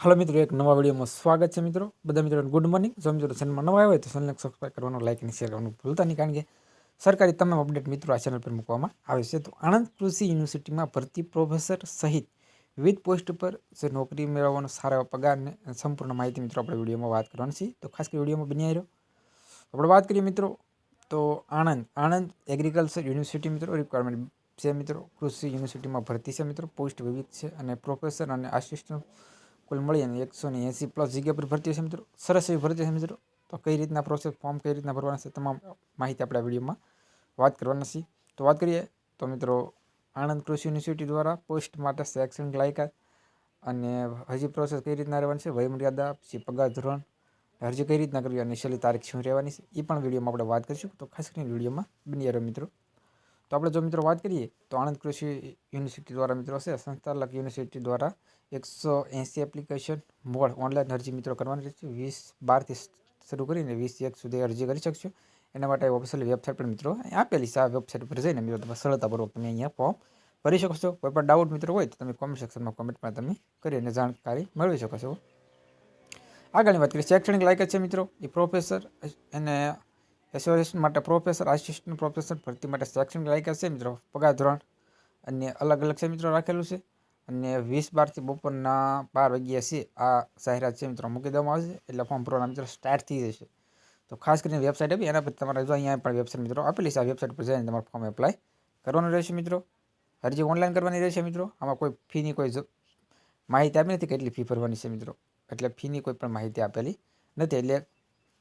હાલો મિત્રો, એક નવા વિડીયોમાં સ્વાગત છે મિત્રો. બધા મિત્રો ગુડ મોર્નિંગ જો મિત્રો ચેનલમાં નવા આવે તો ચેનલને સબસ્ક્રાઈબ કરવાનું લાઇક અને શેર કરવાનું ભૂલતા નહીં, કારણ કે સરકારી તમામ અપડેટ મિત્રો આ ચેનલ પર મૂકવામાં આવે છે. તો આણંદ કૃષિ યુનિવર્સિટીમાં ભરતી પ્રોફેસર સહિત વિવિધ પોસ્ટ પર જે નોકરી મેળવવાનો સારા એવા પગારને અને સંપૂર્ણ માહિતી મિત્રો આપણે વિડીયોમાં વાત કરવાની છે. તો ખાસ કરી વિડીયોમાં બની રહ્યો આપણે વાત કરીએ મિત્રો, તો આણંદ આણંદ એગ્રીકલ્ચર યુનિવર્સિટી મિત્રો રિક્વાયરમેન્ટ છે મિત્રો. કૃષિ યુનિવર્સિટીમાં ભરતી છે મિત્રો પોસ્ટ વિવિધ છે અને પ્રોફેસર અને આસિસ્ટન્ટ કુલ મળી અને એકસો ને એંસી પ્લસ જગ્યા પર ભરતી હશે મિત્રો. સરસ એવી ભરતી હશે મિત્રો. તો કઈ રીતના પ્રોસેસ ફોર્મ કઈ રીતના ભરવાના છે તમામ માહિતી આપણે આ વિડીયોમાં વાત કરવાના છે તો વાત કરીએ તો મિત્રો, આણંદ કૃષિ યુનિવર્સિટી દ્વારા પોસ્ટ માટે શૈક્ષણિક લાયકાત અને હજી પ્રોસેસ કઈ રીતના રહેવાની છે? વયમર્યાદા, પછી પગાર ધોરણ, અરજી કઈ રીતના કરવી અને છેલ્લી તારીખ શું રહેવાની છે? એ પણ વિડીયોમાં આપણે વાત કરીશું. તો ખાસ કરીને વિડીયોમાં બની રહ્યો મિત્રો. તો આપણે જો મિત્રો વાત કરીએ તો આણંદ કૃષિ યુનિવર્સિટી દ્વારા મિત્રો છે સંસ્થાલક યુનિવર્સિટી દ્વારા એકસો એંસી એપ્લિકેશન મોડ ઓનલાઈન અરજી મિત્રો કરવાની રહેશે વીસ બારથી શરૂ કરીને વીસ એક સુધી અરજી કરી શકશો એના માટે ઓફિશિયલ વેબસાઇટ પણ મિત્રો અહીં આપેલી છે આ વેબસાઇટ પર જઈને મિત્રો તમે સરળતાપૂર્વક તમે અહીંયા ફોર્મ ભરી શકો છો। કોઈ પણ ડાઉટ મિત્રો હોય તો તમે કોમેન્ટ સેક્શનમાં કોમેન્ટમાં તમે કરીને જાણકારી મેળવી શકો છો. આગળની વાત કરીએ, શૈક્ષણિક લાયકાત છે મિત્રો, એ પ્રોફેસર અને એસોસિએશન માટે પ્રોફેસર આસિસ્ટન્ટ પ્રોફેસર ભરતી માટે શૈક્ષણિક લાયકાત છે મિત્રો. પગાર ધોરણ અને અલગ અલગ છે મિત્રો રાખેલું છે. અને વીસ બારથી બપોરના બાર વાગ્યા છે. આ જાહેરાત છે મિત્રો મૂકી દેવામાં આવશે. એટલે ફોર્મ ભરવાના મિત્રો સ્ટાર્ટ થઈ જશે. તો ખાસ કરીને વેબસાઇટ આપી, એના પર તમારે જો અહીંયા પણ વેબસાઇટ મિત્રો આપેલી છે, આ વેબસાઇટ પર જઈને તમારે ફોર્મ એપ્લાય કરવાનું રહેશે મિત્રો. અરજી ઓનલાઈન કરવાની રહેશે મિત્રો. આમાં કોઈ ફીની કોઈ માહિતી આપી નથી કેટલી ફી ભરવાની છે મિત્રો. એટલે ફીની કોઈ પણ માહિતી આપેલી નથી. એટલે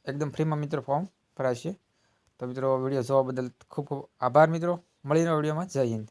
એકદમ ફ્રીમાં મિત્રો ફોર્મ ભરાશે. તો મિત્રો વીડિયો જોવા બદલ ખૂબ ખૂબ આભાર મિત્રો. મળીને વિડીયોમાં જય હિન્દ.